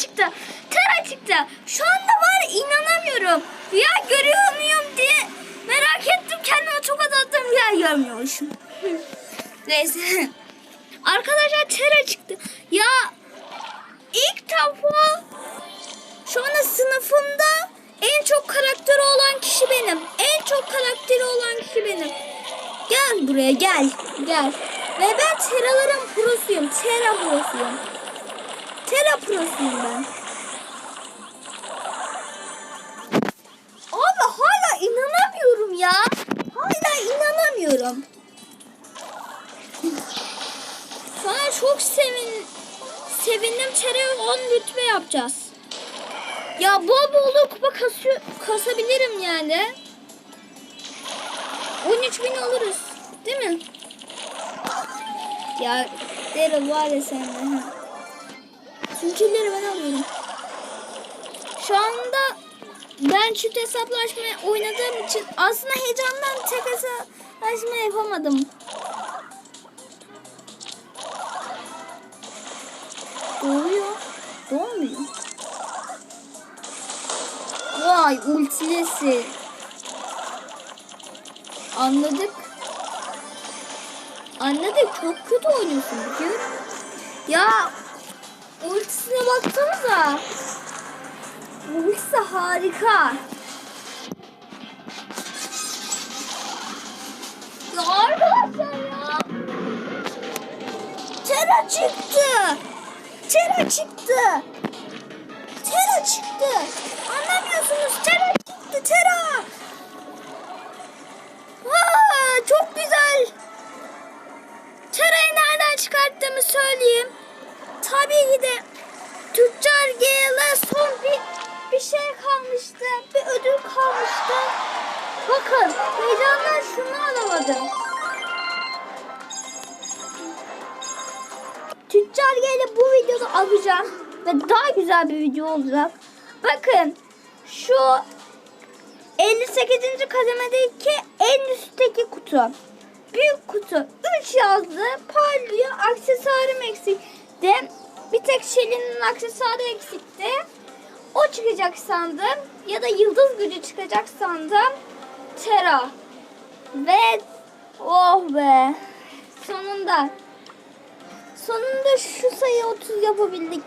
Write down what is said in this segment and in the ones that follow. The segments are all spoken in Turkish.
çıktı. Tera çıktı. Şu anda var inanamıyorum. Rüya görüyor muyum diye merak ettim. Kendime çok attım rüya görmüyormuşum. Neyse. Arkadaşlar Tera çıktı. Ya ilk defa şu anda sınıfımda en çok karakteri olan kişi benim. En çok karakteri olan kişi benim. Gel buraya gel. Gel. Ve ben Tera'ların prosuyum. Tera prosuyum. Tera prosuyum ben. Abi hala inanamıyorum ya. Hala inanamıyorum. Sana çok sevin sevindim. Tera'ya 10 rütbe yapacağız. Ya bol bol kupa kasıyor, kasabilirim yani. 13 bin alırız. Değil mi? Ya Daryl var ya sende. Ha. Tümkülleri ben alıyorum. Şu anda ben çift hesaplaşmayı oynadığım için aslında heyecandan tek hesaplaşma yapamadım. Doğuyor. Doğmuyor. Vay ultilesi. Anladık. Anladık. Çok kötü oynuyorsun biliyorum. Ya ultisine baksanıza. Ultisi harika. Ya arkadaşlar ya. Tera çıktı. Tera çıktı. Tera çıktı. Anlamıyorsunuz. Tera çıktı. Tera. Şunu alamadım. Tüccar Gale'i bu videoda alacağım. Ve daha güzel bir video olacak. Bakın şu 58. kademedeki en üstteki kutu. Büyük kutu. 3 yazdı. Parlıyor. Aksesuarım eksikti. Bir tek Shelly'nin aksesuarı eksikti. O çıkacak sandım. Ya da yıldız gücü çıkacak sandım. Tera. Ve oh be. Sonunda. Sonunda şu sayı 30 yapabildik.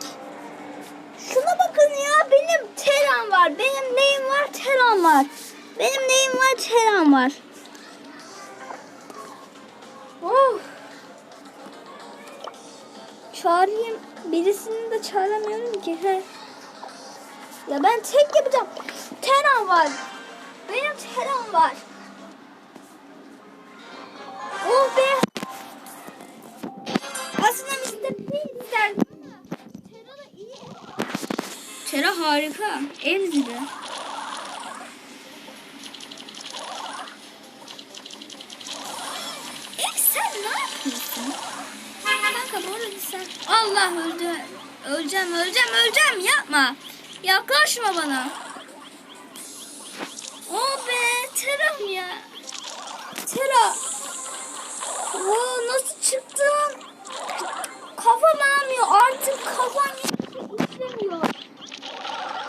Şuna bakın ya benim teram var. Benim neyim var? Teram var. Benim neyim var? Teram var. Oh. Çağırayım. Birisini de çağıramıyorum ki. He. Ya ben tek yapacağım. Teram var. Benim teram var. Oh be. Aslında Mr. P isterdim ama Tera da iyi. Tera harika. En sen... Allah öldü. Öleceğim, öleceğim, öleceğim. Yapma. Yaklaşma bana. Oh be, Tera'm ya. Tera. Oo, nasıl çıktın? Kafam almıyor. Artık kafam işlemiyor.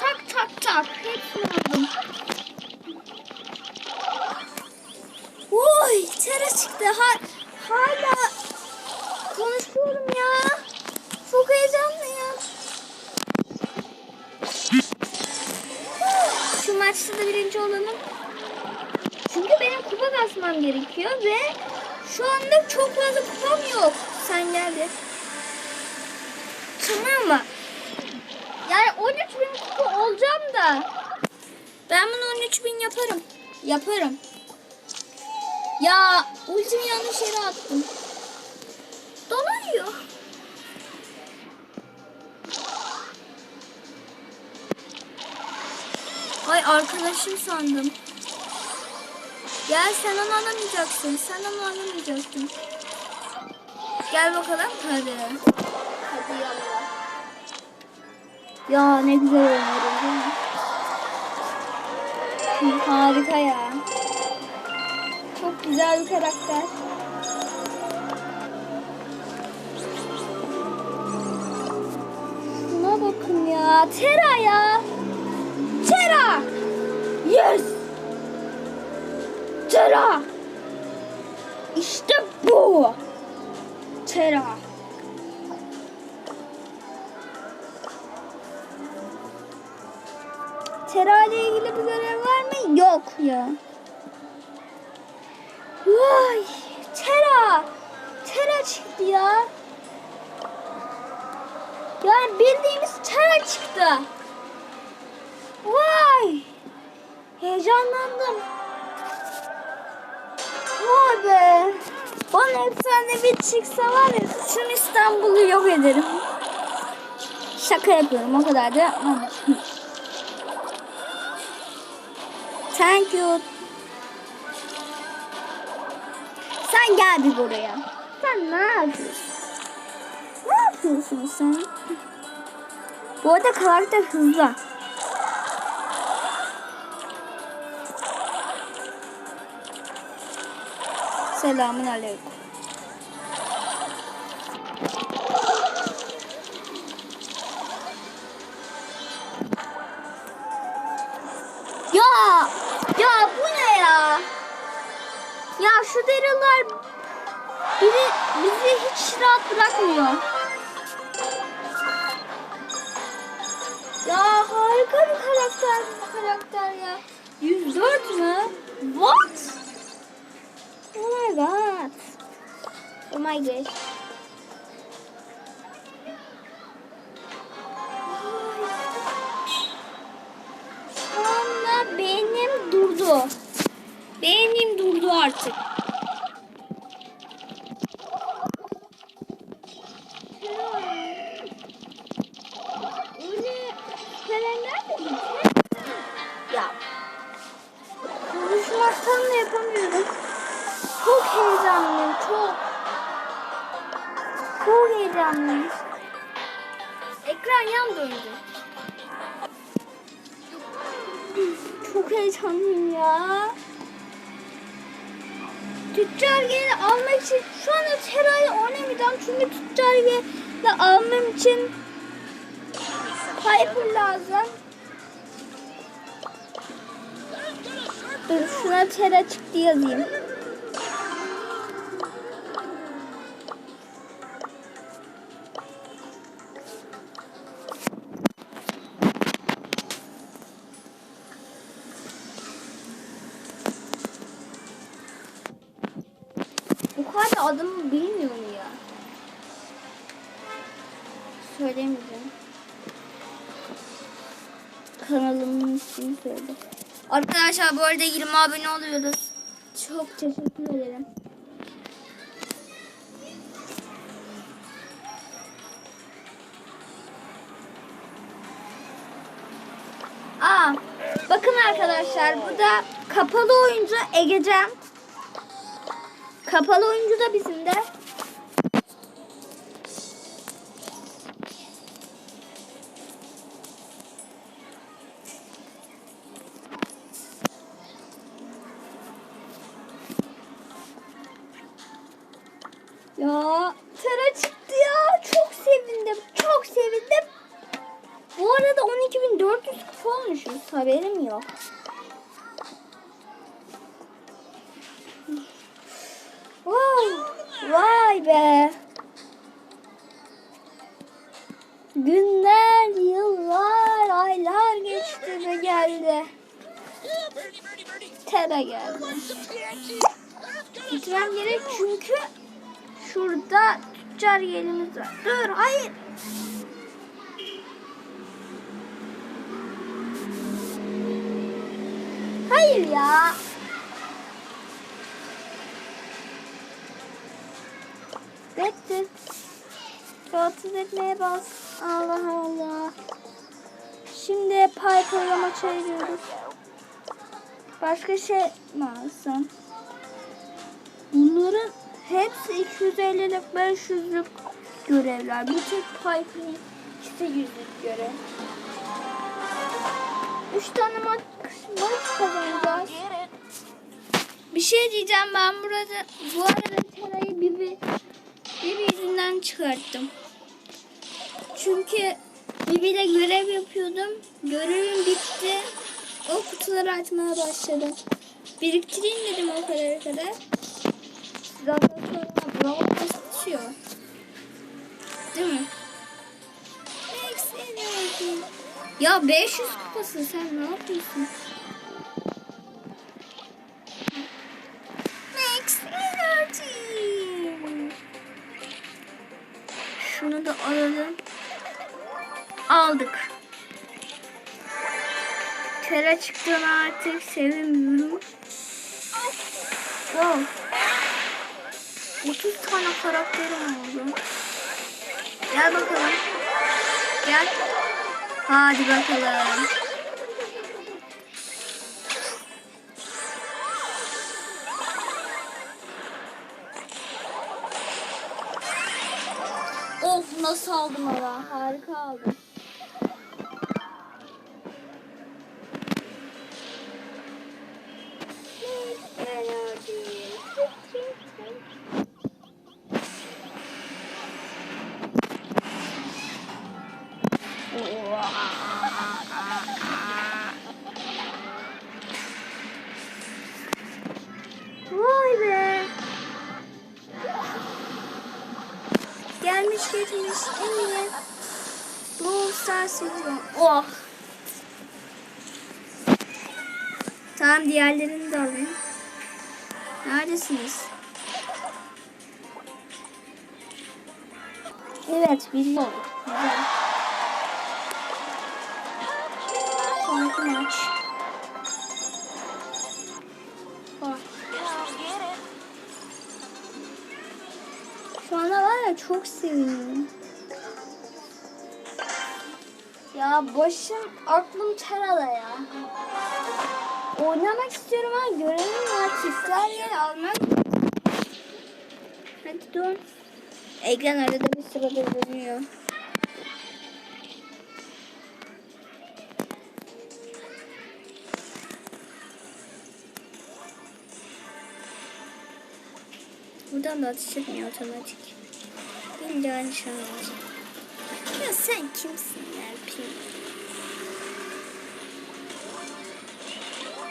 Tak tak tak. Hepsini aldım. Oy Tera çıktı. Ha, hala konuşuyorum ya. Çok heyecanlıyım. Şu maçta da birinci olalım. Çünkü benim kupa basmam gerekiyor ve şu anda çok fazla kupam yok. Sen geldin. Tamam mı? Yani 13 bin kupa olacağım da. Ben bunu 13 bin yaparım. Yaparım. Ya ultimi yanlış yere attım. Donuyor. Ay arkadaşım sandım. Gel sen onu alamayacaksın. Sen onu alamayacaksın. Gel bakalım. Hadi. Hadi yallah. Ya ne güzel oynuyorum değil mi? Harika ya. Çok güzel bir karakter. Şuna bakın ya. Tera ya. Tera. Yes. Tera. İşte bu. Tera. Tera ile ilgili bir görev var mı? Yok ya. Vay. Tera. Tera çıktı ya. Yani bildiğimiz tera çıktı. Vay. Heyecanlandım. Vay be. Bana efsane bir çıksa var ya tüm İstanbul'u yok ederim. Şaka yapıyorum o kadar da yapmam. Thank you. Sen gel bir buraya. Sen ne yapıyorsun? Ne yapıyorsun sen? Bu arada karakter hızlı. Selamun aleyküm. Ya, ya bu ne ya? Ya şu deriler bizi, bizi hiç rahat bırakmıyor. Ya harika bir karakter bu karakter ya. 104 mü? What? Oh my god. Oh my gosh. Şu anda beynim durdu. Beynim durdu artık. Heyecanlıyım. Ekran yan döndü. Çok heyecanlıyım ya. Tüccar geli almak için şu anda Tera'yı oynamayacağım çünkü tüccar geli almam için Piper lazım. Dur şuna Tera çıktı yazayım. Söylemeyeceğim. Kanalımın ismini söyle. Arkadaşlar bu arada 20 abone oluyoruz. Çok teşekkür ederim. Aa, bakın arkadaşlar burada kapalı oyuncu Egecan. Kapalı oyuncu da bizim de. Be. Günler, yıllar, aylar geçti ve geldi. Tera geldi. Gitmem gerek çünkü şurada tüccar yerimiz var. Dur, hayır. Hayır ya. Bitti. Rahatsız etmeye bas. Allah Allah. Şimdi Piper'la maça gidiyoruz. Başka şey mi alsam? Bunların hepsi 250'lik 500'lük görevler. Bir tek Piper'ın ikisi görev. Üç tane maç, maç kazanacağız. Bir şey diyeceğim ben burada bu arada Tera'yı bir, bir, bir yüzünden çıkarttım. Çünkü Bir de görev yapıyordum. Görevim bitti. O kutuları açmaya başladım. Biriktireyim dedim o kadar kadar. Zaten sonra bravo düşüyor. Değil mi? Ya 500 kupası sen ne yapıyorsun? Aldık. Tera çıktım artık sevmiyorum. Wow. 30 tane karakterim oldu. Gel bakalım. Gel. Hadi bakalım. Of nasıl aldım ama harika aldım. Vay be. Gelmiş geçmiş en iyi. Brawl Stars. Oh. Tamam diğerlerini de alayım. Neredesiniz? Evet biliyorum. Güzel. Maç. Oh. Şu anda var ya çok seviniyorum. Ya başım aklım terada ya. Oynamak istiyorum ama görevim var. Çiftler yer almak. Hadi dön. Ekran arada bir sırada dönüyor. Buradan da atış etmiyor otomatik. Benim de aynı şey olacak. Ya sen kimsin Erpin?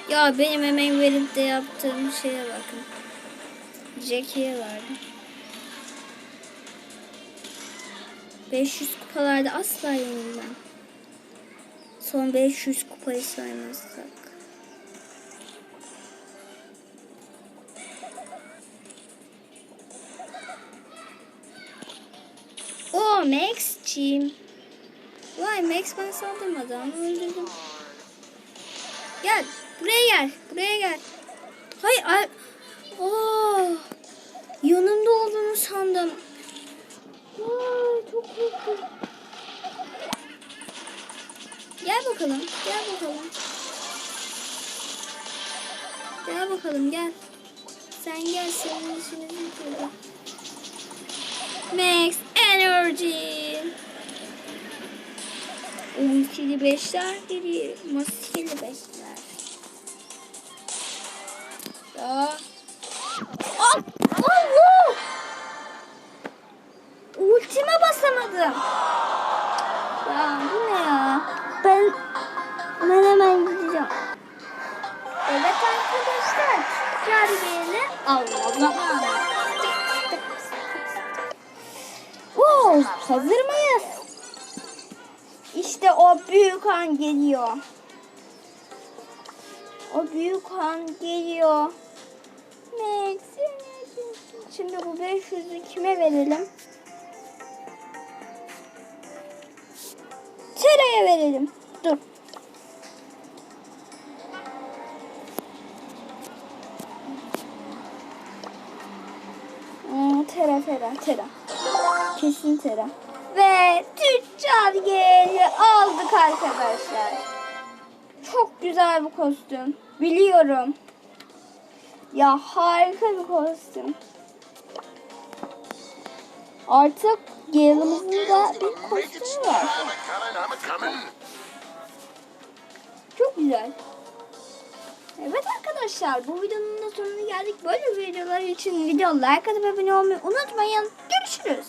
Ya benim emek verip de yaptığım şeye bakın. Jackie'ye verdim. 500 kupalarda asla yenilmem. Son 500 kupayı saymazsak. O Max'ciyim. Vay Max ben saldırmadı ama öldürdüm. Gel buraya gel buraya gel. Hayır ay. Oh, yanımda olduğunu sandım. Vay çok korktum. Gel bakalım gel bakalım. Gel bakalım gel. Sen gel senin işini. Max Energy. Ultili beşler geliyor. Maskeli beşler. Ya. Büyük an geliyor. O büyük an geliyor. Max, Şimdi bu 500'ü kime verelim? Tera'ya verelim. Dur. Hmm, tera tera tera. Kesin tera. Ve aldık arkadaşlar. Çok güzel bir kostüm. Biliyorum. Ya harika bir kostüm. Artık Gale'ımızın da bir kostümü var. Çok güzel. Evet arkadaşlar bu videonun da sonuna geldik. Böyle videolar için video like atıp abone olmayı unutmayın.